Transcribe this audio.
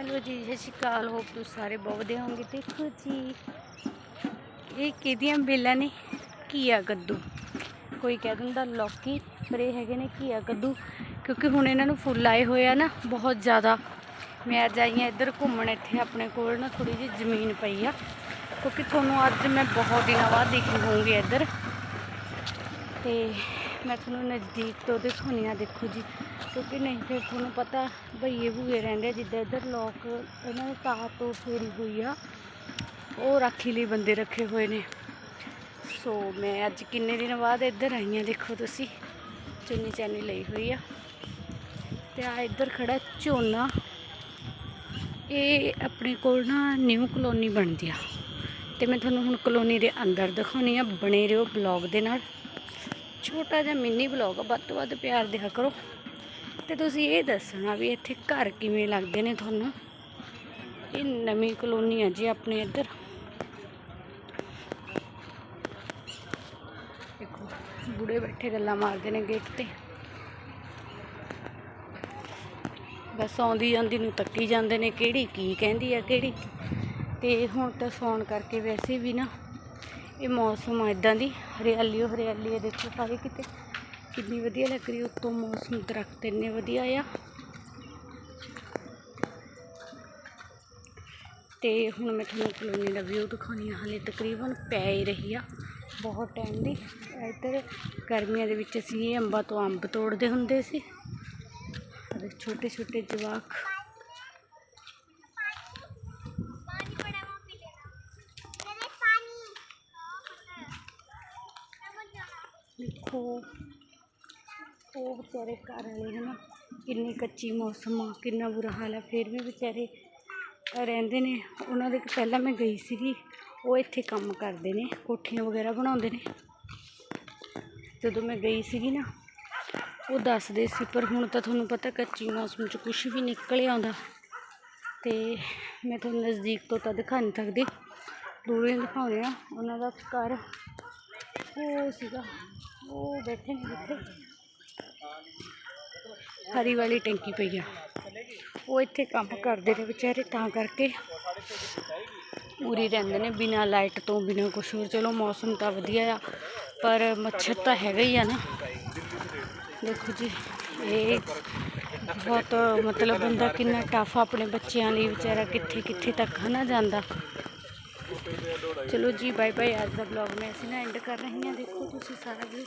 Hello ਜੀ, ਸਤਿ ਸ਼੍ਰੀ ਅਕਾਲ, hop ਤੁਸੀਂ ਸਾਰੇ ਬਹੁਤ ਵਧੀਆ ਹੋਵੋਗੇ। ਦੇਖੋ ਜੀ, ਇਹ ਕਿਹਦੀਆਂ ਬੇਲਾਂ ਨੇ? ਘੀਆ ਕੱਦੂ। ਕੋਈ ਕਹਿ ਦਿੰਦਾ ਲੌਕੀ, ਪਰ ਇਹ ਹੈਗੇ ਨੇ ਘੀਆ ਕੱਦੂ, ਕਿਉਂਕਿ ਹੁਣ ਇਹਨਾਂ ਨੂੰ ਫੁੱਲ ਆਏ ਹੋਏ ਆ ਨਾ, ਬਹੁਤ ਜ਼ਿਆਦਾ। ਮੈਂ ਅੱਜ ਆਈ ਹਾਂ ਇੱਧਰ ਘੁੰਮਣ, ਇੱਥੇ ਆਪਣੇ ਕੋਲ ਨਾ ਥੋੜੀ ਜਿਹੀ ਜ਼ਮੀਨ ਪਈ ਆ, ਕਿਉਂਕਿ ਤੁਹਾਨੂੰ ਅੱਜ ਮੈਂ ਬਹੁਤ ਦਿਨਾਂ ਬਾਅਦ ਦੇਖੀ ਹੋਊਂਗੀ ਇੱਧਰ। ਤੇ ਮੈਂ ਤੁਹਾਨੂੰ ਨਜ਼ਦੀਕ ਤੋਂ ਦਿਖਾਉਂਦੀ ਹਾਂ, ਦੇਖੋ ਜੀ। ਕਿਉਂਕਿ ਨਹੀਂ, ਫਿਰ ਤੁਹਾਨੂੰ ਪਤਾ ਭਈਏ ਭੂਏ ਰਹਿੰਦੇ ਜਿੱਦਾਂ ਇੱਧਰ ਲੋਕ ਇਹਨਾਂ ਨੇ ਤਾਰ ਤੋਂ ਫੇਰੀ ਹੋਈ ਆ, ਉਹ ਰਾਖੀ ਲਈ ਬੰਦੇ ਰੱਖੇ ਹੋਏ ਨੇ। ਸੋ ਮੈਂ ਅੱਜ ਕਿੰਨੇ ਦਿਨ ਬਾਅਦ ਇੱਧਰ ਆਈ ਹਾਂ ਦੇਖੋ ਤੁਸੀਂ, ਚੁੰਨੀ ਚਾਨੀ ਲਈ ਹੋਈ ਆ। ਤੇ ਆ ਇੱਧਰ ਖੜਾ ਝੋਨਾ। ਇਹ ਆਪਣੇ ਕੋਲ ਨਾ ਨਿਊ ਕਲੋਨੀ ਬਣਦੀ ਆ। ਤੇ ਮੈਂ ਤੁਹਾਨੂੰ ਹੁਣ ਕਲੋਨੀ ਦੇ ਅੰਦਰ ਦਿਖਾਉਣੀ ਆ, ਬਣੇ ਰਹੋ ਬਲੌਗ ਦੇ ਨਾਲ। ਛੋਟਾ ਜਿਹਾ ਮਿੰਨੀ ਬਲੌਗ ਆ, ਵੱਧ ਤੋਂ ਵੱਧ ਪਿਆਰ ਦਿਆ ਕਰੋ। ਤੇ ਤੁਸੀਂ ਇਹ ਦੱਸਣਾ ਵੀ ਇੱਥੇ ਘਰ ਕਿਵੇਂ ਲੱਗਦੇ ਨੇ ਤੁਹਾਨੂੰ? ਇਹ ਨਵੀਂ ਕਲੋਨੀ ਆ ਜੀ ਆਪਣੇ ਇੱਧਰ। ਦੇਖੋ ਬੁੜੇ ਬੈਠੇ ਗੱਲਾਂ ਮਾਰਦੇ ਨੇ ਗੇਟ ਤੇ। ਬਸ ਆਉਂਦੀ ਜਾਂਦੀ ਨੂੰ ਤੱਕੀ ਜਾਂਦੇ ਨੇ ਕਿਹੜੀ ਕੀ ਕਹਿੰਦੀ ਆ, ਕਿਹੜੀ ਤੇ ਹੁਣ ਤਾਂ ਸੌਣ ਕਰਕੇ ਵੈਸੇ ਵੀ ਨਾ ਇਹ ਮੌਸਮ ਆ ਇਦਾਂ ਦੀ, ਹਰਿਆਲੀ ਓ ਹਰਿਆਲੀ ਹੈ ਦੇਖੋ ਸਾਰੇ ਕਿਤੇ। ਕਿੰਨੀ ਵਧੀਆ ਲੱਗ ਰਹੀ ਉੱਤੋਂ ਮੌਸਮ ਦਰਖਤ ਇੰਨੇ ਵਧੀਆ ਆ। ਤੇ ਹੁਣ ਮੈਂ ਤੁਹਾਨੂੰ ਕਲੋਨੀ ਦਾ ਵਿਊ ਦਿਖਾਉਣੀ ਆ, ਹਾਲੇ ਤਕਰੀਬਨ ਪੈ ਹੀ ਰਹੀ ਆ, ਬਹੁਤ ਟਾਈਮ ਦੀ। ਇੱਧਰ ਗਰਮੀਆਂ ਦੇ ਵਿੱਚ ਅਸੀਂ ਇਹ ਅੰਬਾਂ ਤੋਂ ਅੰਬ ਤੋੜਦੇ ਹੁੰਦੇ ਸੀ। ਛੋਟੇ ਛੋਟੇ ਜਵਾਕ। ਦੇਖੋ ਉਹ ਵਿਚਾਰੇ ਘਰ ਵਾਲੇ ਹਨਾ ਕਿੰਨੀ ਕੱਚੀ ਮੌਸਮ ਆ, ਕਿੰਨਾ ਬੁਰਾ ਹਾਲ ਆ, ਫਿਰ ਵੀ ਵਿਚਾਰੇ ਰਹਿੰਦੇ ਨੇ। ਉਹਨਾਂ ਦੇ ਪਹਿਲਾਂ ਮੈਂ ਗਈ ਸੀਗੀ, ਉਹ ਇੱਥੇ ਕੰਮ ਕਰਦੇ ਨੇ, ਕੋਠੀਆਂ ਵਗੈਰਾ ਬਣਾਉਂਦੇ ਨੇ। ਜਦੋਂ ਮੈਂ ਗਈ ਸੀਗੀ ਨਾ, ਉਹ ਦੱਸਦੇ ਸੀ, ਪਰ ਹੁਣ ਤਾਂ ਤੁਹਾਨੂੰ ਪਤਾ ਕੱਚੀ ਮੌਸਮ 'ਚ ਕੁਝ ਵੀ ਨਿਕਲ ਆਉਂਦਾ। ਤੇ ਮੈਂ ਤੁਹਾਨੂੰ ਨਜ਼ਦੀਕ ਤੋਂ ਤਾਂ ਦਿਖਾ ਨਹੀਂ ਸਕਦੀ। ਦੂਰੋਂ ਦਿਖਾਉਂਦੇ ਆ, ਉਹਨਾਂ ਦਾ ਘਰ ਉਹ ਸੀਗਾ, ਉਹ ਬੈਠੇ ਨੇ ਜਿੱਥੇ। ਹਰੀ ਵਾਲੀ ਟੈਂਕੀ ਪਈ ਆ। ਉਹ ਇੱਥੇ ਕੰਮ ਕਰਦੇ ਨੇ ਵਿਚਾਰੇ, ਤਾਂ ਕਰਕੇ ਉਰੀ ਰਹਿੰਦੇ ਨੇ ਬਿਨਾਂ ਲਾਈਟ ਤੋਂ, ਬਿਨਾਂ ਕੁਛ ਹੋਰ। ਚਲੋ ਮੌਸਮ ਤਾਂ ਵਧੀਆ ਆ, ਪਰ ਮੱਛਰ ਤਾਂ ਹੈਗਾ ਹੀ ਆ ਨਾ। ਦੇਖੋ ਜੀ, ਇਹ ਬਹੁਤ ਮਤਲਬ ਬੰਦਾ ਕਿੰਨਾ ਟਫ ਆਪਣੇ ਬੱਚਿਆਂ ਲਈ, ਵਿਚਾਰਾ ਕਿੱਥੇ ਕਿੱਥੇ ਤੱਕ ਹਨਾ ਜਾਂਦਾ। ਚਲੋ ਜੀ ਬਾਏ ਬਾਏ ਅੱਜ ਦਾ ਵਲੌਗ ਮੈਂ ਅਸੀਂ ਨਾ ਐਂਡ ਕਰ ਰਹੀ ਹਾਂ। ਦੇਖੋ ਤੁਸੀਂ ਸਾਰਾ ਵੀ